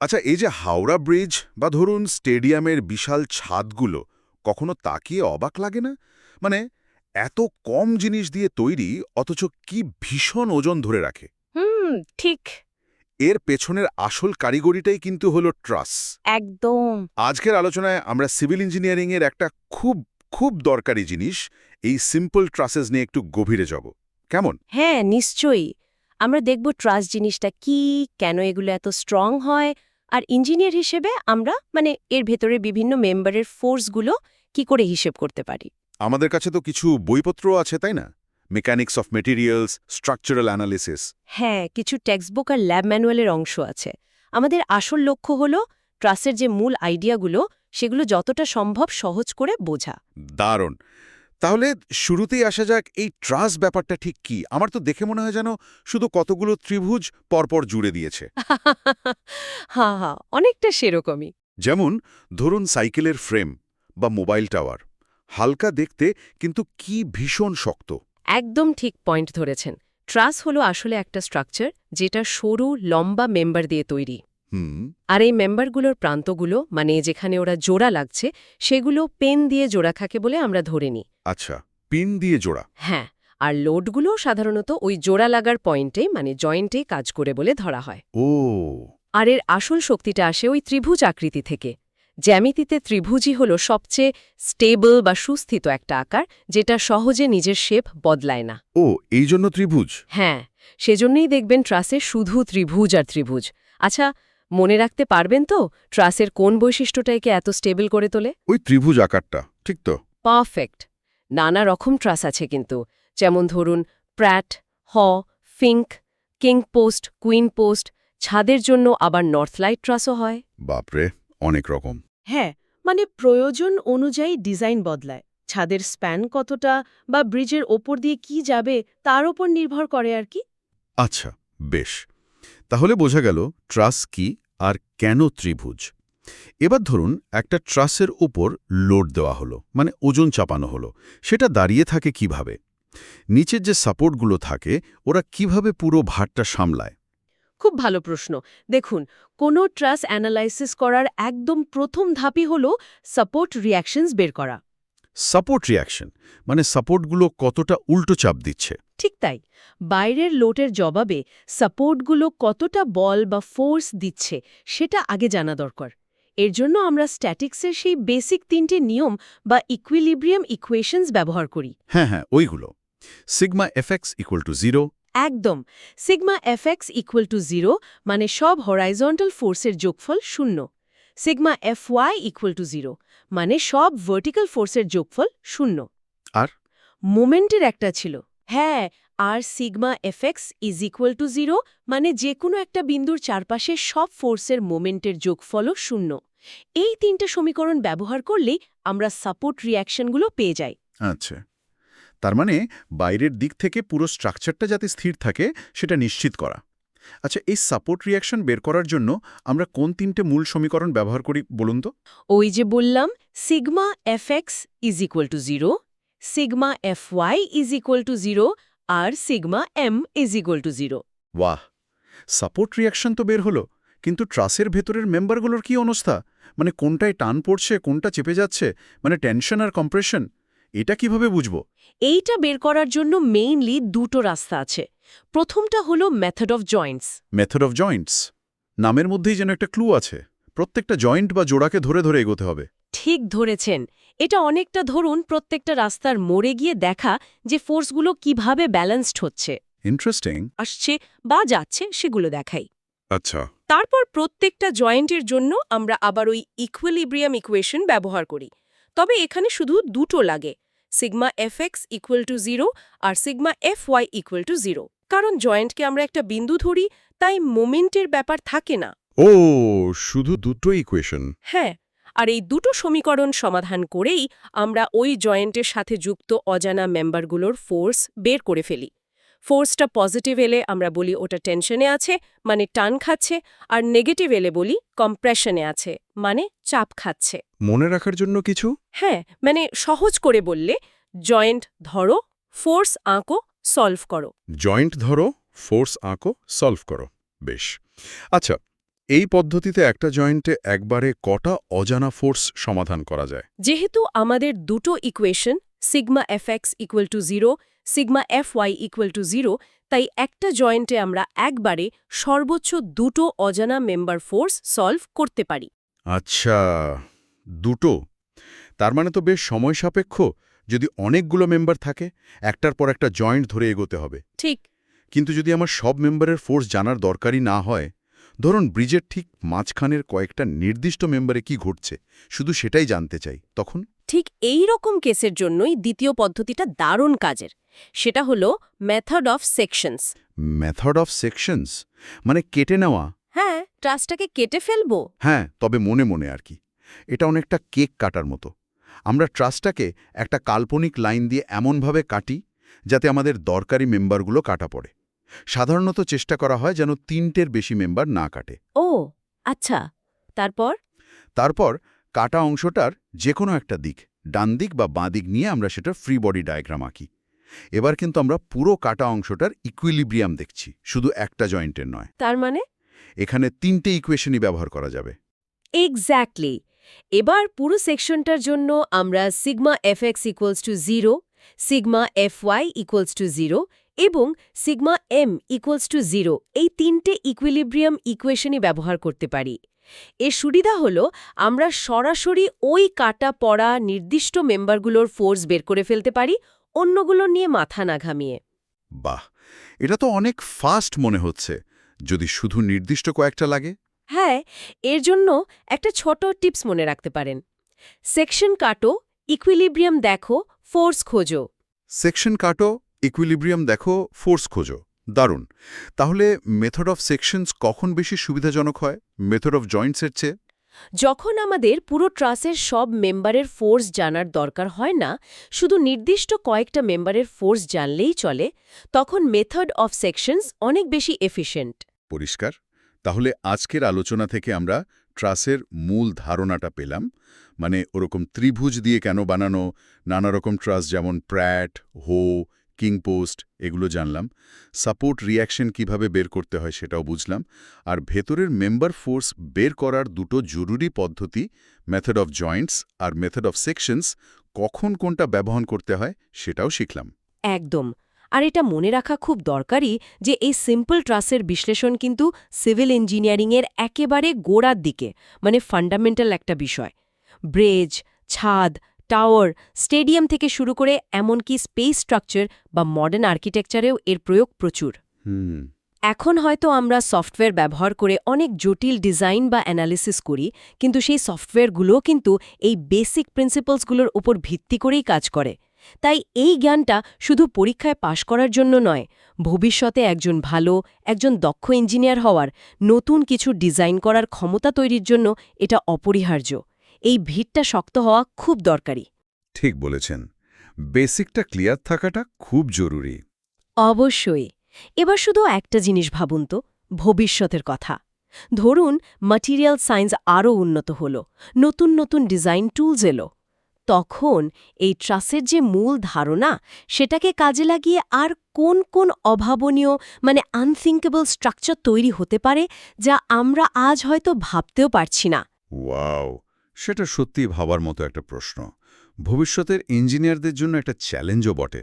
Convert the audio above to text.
আচ্ছা এই যে হাওড়া ব্রিজ বা ধরুন স্টেডিয়ামের বিশাল ছাদগুলো কখনো তাকিয়ে অবাক লাগে না? মানে এত কম জিনিস দিয়ে তৈরি অথচ কি ভীষণ ওজন ধরে রাখে। হুম ঠিক। এর পেছনের আসল কারিগরিটাই কিন্তু হলো ট্রাস। একদম। আজকের আলোচনায় আমরা সিভিল ইঞ্জিনিয়ারিংয়ের একটা খুব খুব দরকারি জিনিস এই সিম্পল ট্রাসেস নিয়ে একটু গভীরে যাব। কেমন? হ্যাঁ নিশ্চয়ই। আমরা দেখব ট্রাস জিনিসটা কি কেন এগুলো এত স্ট্রং হয় আর ইঞ্জিনিয়ার হিসেবে আমরা মানে এর ভেতরে বিভিন্ন মেম্বারের ফোর্সগুলো কি করে হিসেব করতে পারি? আমাদের কাছে তো কিছু বইপত্র আছে তাই না? Mechanics of materials structural analysis হ্যাঁ কিছু টেক্সটবুক আর ল্যাব ম্যানুয়ালের অংশ আছে। আমাদের আসল লক্ষ্য হল ট্রাসের যে মূল আইডিয়াগুলো সেগুলো যতটা সম্ভব সহজ করে বোঝা। দারুণ। তাহলে শুরুতেই আসা যাক এই ট্রাস ব্যাপারটা ঠিক কি? আমার তো দেখে মনে হয় যেন শুধু কতগুলো ত্রিভুজ পরপর জুড়ে দিয়েছে। হ্যাঁ হ্যাঁ অনেকটা সেরকমই। যেমন ধরুন সাইকেলের ফ্রেম বা মোবাইল টাওয়ার। হালকা দেখতে কিন্তু কি ভীষণ শক্ত। একদম ঠিক পয়েন্ট ধরেছেন। ট্রাস হলো আসলে একটা স্ট্রাকচার যেটা সরু লম্বা মেম্বার দিয়ে তৈরি। আর এই মেম্বারগুলোর প্রান্তগুলো মানে যেখানে ওরা জোড়া লাগছে সেগুলো পেন দিয়ে জোড়া থাকে বলে আমরা ধরে নিই। আচ্ছা পেন দিয়ে জোড়া। হ্যাঁ আর লোডগুলো সাধারণত ওই জোড়া লাগার পয়েন্টে মানে জয়েন্টে কাজ করে বলে ধরা হয়। ও। আর এর আসল শক্তিটা আসে ওই ত্রিভুজ আকৃতি থেকে। জ্যামিতিতে ত্রিভুজই হল সবচেয়ে স্টেবল বা সুস্থিত একটা আকার যেটা সহজে নিজের শেপ বদলায় না। ও এই জন্য ত্রিভুজ? হ্যাঁ সেজন্যই দেখবেন ট্রাসে শুধু ত্রিভুজ আর ত্রিভুজ। আচ্ছা মনে রাখতে পারবেন তো? ট্রাসের কোন বৈশিষ্ট্যটাকে এত স্টেবল করে তোলে? ওই ত্রিভুজ আকারটা ঠিক তো? পারফেক্ট। নানা রকম ট্রাস আছে কিন্তু। যেমন ধরুন Pratt Howe Fink king post queen post ছাদের জন্য আবার নর্থ লাইট ট্রাসও হয়। বাপরে অনেক রকম। হ্যাঁ মানে প্রয়োজন অনুযায়ী ডিজাইন বদলায়। ছাদের স্প্যান কতটা বা ব্রিজের ওপর দিয়ে কি যাবে তার ওপর নির্ভর করে আর কি। আচ্ছা বেশ। তাহলে বোঝা গেল ট্রাস কি আর কেন ত্রিভুজ। এবার ধরুন একটা ট্রাসের উপর লোড দেওয়া হলো মানে ওজন চাপানো হলো, সেটা দাঁড়িয়ে থাকে কীভাবে? নিচের যে সাপোর্টগুলো থাকে, ওরা কীভাবে পুরো ভারটা সামলায়? খুব ভালো প্রশ্ন। দেখুন, কোনো ট্রাস অ্যানালাইসিস করার একদম প্রথম ধাপই হল সাপোর্ট রিয়াকশনস বের করা। সাপোর্ট রিয়াকশন মানে সাপোর্টগুলো কতটা উল্টো চাপ দিচ্ছে। ঠিক তাই। বাইরের লোটের জবাবে সাপোর্টগুলো কতটা বল বা ফোর্স দিচ্ছে সেটা আগে জানা দরকার। এর জন্য আমরা স্ট্যাটিক্সের সেই বেসিক তিনটে নিয়ম বা ইকুইলিব্রিয়াম ইকুয়েশনস ব্যবহার করি। হ্যাঁ হ্যাঁ ওইগুলো। Sigma FX equal to zero একদম। Sigma FX equal to zero মানে সব হরাইজন্টাল ফোর্সের যোগফল শূন্য। Sigma F Y equal to zero মানে সব ভার্টিক্যাল ফোর্সের যোগফল শূন্য। আর? মোমেন্টের একটা ছিল। হ্যাঁ আর sigma F X is equal to zero মানে যে কোনো একটা বিন্দুর চারপাশে সব ফোর্সের মোমেন্টের যোগফলও শূন্য। এই তিনটা সমীকরণ ব্যবহার করলেই আমরা সাপোর্ট রিয়াকশনগুলো পেয়ে যাই। আচ্ছা। তার মানে বাইরের দিক থেকে পুরো স্ট্রাকচারটা যাতে স্থির থাকে সেটা নিশ্চিত করা। আচ্ছা এই সাপোর্ট রিয়াকশন বের করার জন্য আমরা কোন তিনটে মূল সমীকরণ ব্যবহার করি বলুন তো? ওই যে বললাম sigma F X is equal to zero sigma F Y is equal to zero R sigma M is equal to zero বাহ! সাপোর্ট রিয়াকশন তো বের হলো কিন্তু ট্রাসের ভেতরের মেম্বারগুলোর কি অবস্থা? মানে কোনটায় টান পড়ছে কোনটা চেপে যাচ্ছে? মানে টেনশন আর কম্প্রেশন এটা কীভাবে বুঝব? এইটা বের করার জন্য মেইনলি দুটো রাস্তা আছে। প্রথমটা হলো method of joints method of joints নামের মধ্যেই যেন একটা ক্লু আছে। প্রত্যেকটা জয়েন্ট বা জোড়াকে ধরে ধরে এগোতে হবে। ঠিক ধরেছেন। এটা অনেকটা ধরুন প্রত্যেকটা রাস্তার মোড়ে গিয়ে দেখা যে ফোর্সগুলো কীভাবে ব্যালেন্সড হচ্ছে। ইন্টারেস্টিং আসছে বা যাচ্ছে সেগুলো দেখাই। আচ্ছা। তারপর প্রত্যেকটা জয়েন্টের জন্য আমরা আবার ওই ইকুয়েলিব্রিয়াম ইকুয়েশন ব্যবহার করি। তবে এখানে শুধু দুটো লাগে sigma F X equal to zero R sigma F Y equal to zero কারণ জয়েন্টকে আমরা একটা বিন্দু ধরি তাই মোমেন্টের ব্যাপার থাকে না। ও শুধু দুটো ইকুয়েশন হ্যাঁ আর এই দুটো সমীকরণ সমাধান করেই আমরা ওই জয়েন্টের সাথে যুক্ত অজানা মেম্বারগুলোর ফোর্স বের করে ফেলি। ফোর্সটা পজিটিভ এলে আমরা বলি ওটা টেনশনে আছে মানে টান খাচ্ছে আর নেগেটিভ এলে বলি কম্প্রেশনে আছে মানে চাপ খাচ্ছে। মনে রাখার জন্য কিছু? হ্যাঁ মানে সহজ করে বললে জয়েন্ট ধরো ফোর্স আঁকো সলভ করো। জয়েন্ট ধরো ফোর্স আঁকো সলভ করো বেশ। আচ্ছা এই পদ্ধতিতে একটা জয়েন্টে একবারে কটা অজানা ফোর্স সমাধান করা যায়? যেহেতু আমাদের দুটো equation sigma F X equal to zero sigma F Y equal to zero তাই একটা জয়েন্টে আমরা একবারে সর্বোচ্চ দুটো অজানা মেম্বার ফোর্স সলভ করতে পারি। আচ্ছা দুটো? তার মানে তো বেশ সময় সাপেক্ষ যদি অনেকগুলো মেম্বার থাকে একটার পর একটা জয়েন্ট ধরে এগোতে হবে। ঠিক। কিন্তু যদি আমার সব মেম্বারের ফোর্স জানার দরকারই না হয় ধরুন ব্রিজের ঠিক মাঝখানের কয়েকটা নির্দিষ্ট মেম্বারে কি ঘটছে শুধু সেটাই জানতে চাই তখন? ঠিক এই রকম কেসের জন্যই দ্বিতীয় পদ্ধতিটা দারুণ কাজের। সেটা হলো method of sections method of sections মানে কেটে নেওয়া? হ্যাঁ ট্রাস্টটাকে কেটে ফেলব। হ্যাঁ তবে মনে মনে আর কি। এটা অনেকটা কেক কাটার মতো। আমরা ট্রাস্টটাকে একটা কাল্পনিক লাইন দিয়ে এমনভাবে কাটি যাতে আমাদের দরকারি মেম্বারগুলো কাটা পড়ে। সাধারণত চেষ্টা করা হয় যেন তিনটের বেশি মেম্বার না কাটে। ও আচ্ছা। তারপর? তারপর কাটা অংশটার যে কোনো একটা দিক ডান দিক বা বাঁ দিক নিয়ে আমরা সেটা ফ্রি বডি ডায়াগ্রাম আঁকি। এবার কিন্তু আমরা পুরো কাটা অংশটার ইকুইলিব্রিয়াম দেখছি শুধু একটা জয়েন্টের নয়। তার মানে? এখানে তিনটে ইকুয়েশনই ব্যবহার করা যাবে। এক্স্যাক্টলি এবার পুরো সেকশনটার জন্য আমরা sigma F X equals to zero sigma F Y equals to zero এবং sigma M equals to zero এই তিনটে ইকুইলিব্রিয়াম ইকুয়েশনই ব্যবহার করতে পারি। এর সুবিধা হলো আমরা সরাসরি ওই কাটা পড়া নির্দিষ্ট মেম্বারগুলোর ফোর্স বের করে ফেলতে পারি অন্যগুলো নিয়ে মাথা না ঘামিয়ে। বাহ! এটা তো অনেক ফাস্ট মনে হচ্ছে যদি শুধু নির্দিষ্ট কয়েকটা লাগে। হ্যাঁ এর জন্য একটা ছোট টিপস মনে রাখতে পারেন। সেকশন কাটো ইকুইলিব্রিয়াম দেখো ফোর্স খোঁজো। সেকশন কাটো ইকুইলিব্রিয়াম দেখো ফোর্স খোঁজো। দারুণ। তাহলে মেথড অফ সেকশনস কখন বেশি সুবিধাজনক হয়? মেথড অফ জয়েন্টসের চেয়ে? যখন আমাদের পুরো ট্রাসের সব মেম্বারের ফোর্স জানার দরকার হয় না শুধু নির্দিষ্ট কয়েকটা মেম্বারের ফোর্স জানলেই চলে তখন মেথড অফ সেকশনস অনেক বেশি এফিশিয়েন্ট পরিষ্কার। তাহলে আজকের আলোচনা থেকে আমরা ট্রাসের মূল ধারণাটা পেলাম। মানে ওরকম ত্রিভুজ দিয়ে কেন বানানো নানা রকম ট্রাস যেমন প্র্যাট হো কিংপোস্ট এগুলো জানলাম। সাপোর্ট রিয়াকশন কীভাবে বের করতে হয় সেটাও বুঝলাম। আর ভেতরের মেম্বার ফোর্স বের করার দুটো জরুরি পদ্ধতি, মেথড অফ জয়েন্টস আর মেথড অফ সেকশনস, কখন কোনটা ব্যবহার করতে হয় সেটাও শিখলাম। একদম। আর এটা মনে রাখা খুব দরকারি যে এই সিম্পল ট্রাসের বিশ্লেষণ কিন্তু সিভিল ইঞ্জিনিয়ারিংয়ের একেবারে গোড়ার দিকে মানে ফান্ডামেন্টাল একটা বিষয়। ব্রেজ ছাদ টাওয়ার স্টেডিয়াম থেকে শুরু করে এমনকি স্পেস স্ট্রাকচার বা মডার্ন আর্কিটেকচারেও এর প্রয়োগ প্রচুর। এখন হয়তো আমরা সফটওয়্যার ব্যবহার করে অনেক জটিল ডিজাইন বা অ্যানালিসিস করি কিন্তু সেই সফটওয়্যারগুলোও কিন্তু এই বেসিক প্রিন্সিপালসগুলোর উপর ভিত্তি করেই কাজ করে। তাই এই জ্ঞানটা শুধু পরীক্ষায় পাশ করার জন্য নয় ভবিষ্যতে একজন ভালো একজন দক্ষ ইঞ্জিনিয়ার হওয়ার নতুন কিছু ডিজাইন করার ক্ষমতা তৈরির জন্য এটা অপরিহার্য। এই ভিড়টা শক্ত হওয়া খুব দরকারি। ঠিক বলেছেন। বেসিকটা ক্লিয়ার থাকাটা খুব জরুরি। অবশ্যই। এবার শুধু একটা জিনিস ভাবুন তো ভবিষ্যতের কথা। ধরুন ম্যাটেরিয়াল সায়েন্স আরও উন্নত হল নতুন নতুন ডিজাইন টুলস এলো। তখন এই ট্রাসের যে মূল ধারণা সেটাকে কাজে লাগিয়ে আর কোন কোন অভাবনীয় মানে আনথিঙ্কেবল স্ট্রাকচার তৈরি হতে পারে যা আমরা আজ হয়তো ভাবতেও পারছি না। ওয়াও! সেটা সত্যি ভাবার মতো একটা প্রশ্ন। ভবিষ্যতের ইঞ্জিনিয়ারদের জন্য একটা চ্যালেঞ্জও বটে।